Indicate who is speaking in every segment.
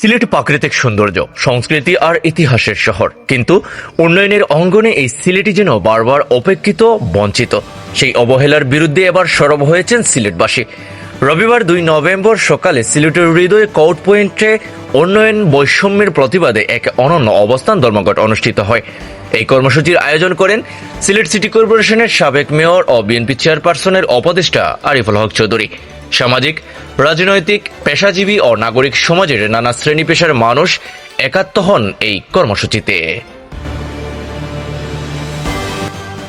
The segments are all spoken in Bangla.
Speaker 1: সিলেট প্রাকৃতিক সৌন্দর্য, সংস্কৃতি আর ইতিহাসের শহর। কিন্তু উন্নয়নের অঙ্গনে এই সিলেটি যেন বারবার অপেক্ষিত বঞ্চিত। সেই অবহেলার বিরুদ্ধে এবার সরব হয়েছেন সিলেটবাসী। রবিবার দুই নভেম্বর সকালে সিলেটের হৃদয়ে কাউট পয়েন্টে উন্নয়ন বৈষম্যের প্রতিবাদে এক অনন্য অবস্থান ধর্মঘট অনুষ্ঠিত হয়। এই কর্মসূচির আয়োজন করেন সিলেট সিটি কর্পোরেশনের সাবেক মেয়র ও বিএনপি চেয়ারপারসনের উপদেষ্টা আরিফুল হক চৌধুরী। সামাজিক, রাজনৈতিক, পেশাজীবী ও নাগরিক সমাজের নানা শ্রেণি পেশার মানুষ একাত্ম হন এই কর্মসূচিতে।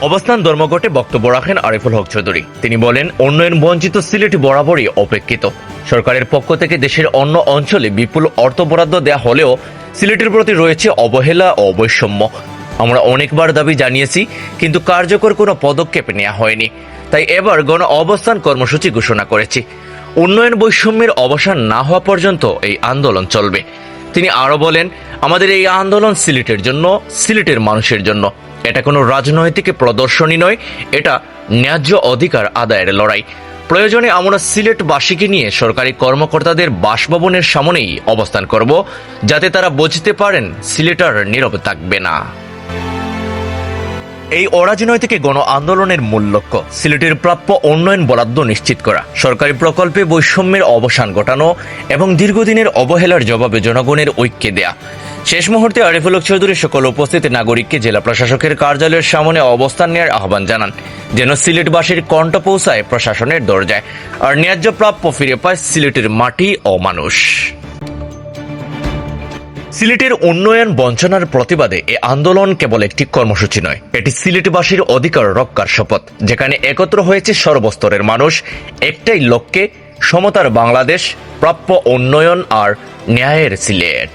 Speaker 1: অবস্থান ধর্মঘটে বক্তব্য রাখেন আরিফুল হক চৌধুরী। তিনি বলেন, উন্নয়ন বঞ্চিত সিলেট বরাবরই অপেক্ষিত। সরকারের পক্ষ থেকে দেশের অন্য অঞ্চলে বিপুল অর্থ বরাদ্দ দেওয়া হলেও সিলেটের প্রতি রয়েছে অবহেলা ও বৈষম্য। আমরা অনেকবার দাবি জানিয়েছি, কিন্তু কার্যকর কোনো পদক্ষেপ নেওয়া হয়নি। তাই এবার গণ অবস্থান কর্মসূচি ঘোষণা করেছি। উন্নয়ন বৈষম্যের অবসান না হওয়া পর্যন্ত এই আন্দোলন চলবে। তিনি আরও বলেন, আমাদের এই আন্দোলন সিলেটের জন্য, সিলেটের মানুষের জন্য। এটা কোনো রাজনৈতিক প্রদর্শনী নয়, এটা ন্যায্য অধিকার আদায়ের লড়াই। প্রয়োজনে আমরা সিলেটবাসীকে নিয়ে সরকারি কর্মকর্তাদের বাসভবনের সামনেই অবস্থান করব, যাতে তারা বুঝতে পারেন সিলেটার নীরব থাকবে না। এই অরাজনৈতিক গণ আন্দোলনের মূল লক্ষ্য, সিলেটের প্রাপ্য উন্নয়ন বরাদ্দ নিশ্চিত করা। সরকারি প্রকল্পে বৈষম্যের অবসান ঘটানো এবং দীর্ঘদিনের অবহেলার জবাবে জনগণের ঐক্যে দেয়া। শেষ মুহূর্তে আরিফুল চৌধুরী সকল উপস্থিত নাগরিককে জেলা প্রশাসকের কার্যালয়ের সামনে অবস্থান নেওয়ার আহ্বান জানান, যেন সিলেটবাসীর কণ্ঠ পৌঁছায় প্রশাসনের দরজায়। আর ন্যায্য প্রাপ্য ফিরে পায় সিলেটের মাটি ও মানুষ। সিলেটের উন্নয়ন বঞ্চনার প্রতিবাদে এ আন্দোলন কেবল একটি কর্মসূচি নয়, এটি সিলেটবাসীর অধিকার রক্ষার শপথ, যেখানে একত্র হয়েছে সর্বস্তরের মানুষ, একটাই লক্ষ্যে সমতার বাংলাদেশ, প্রাপ্য উন্নয়ন আর ন্যায়ের সিলেট।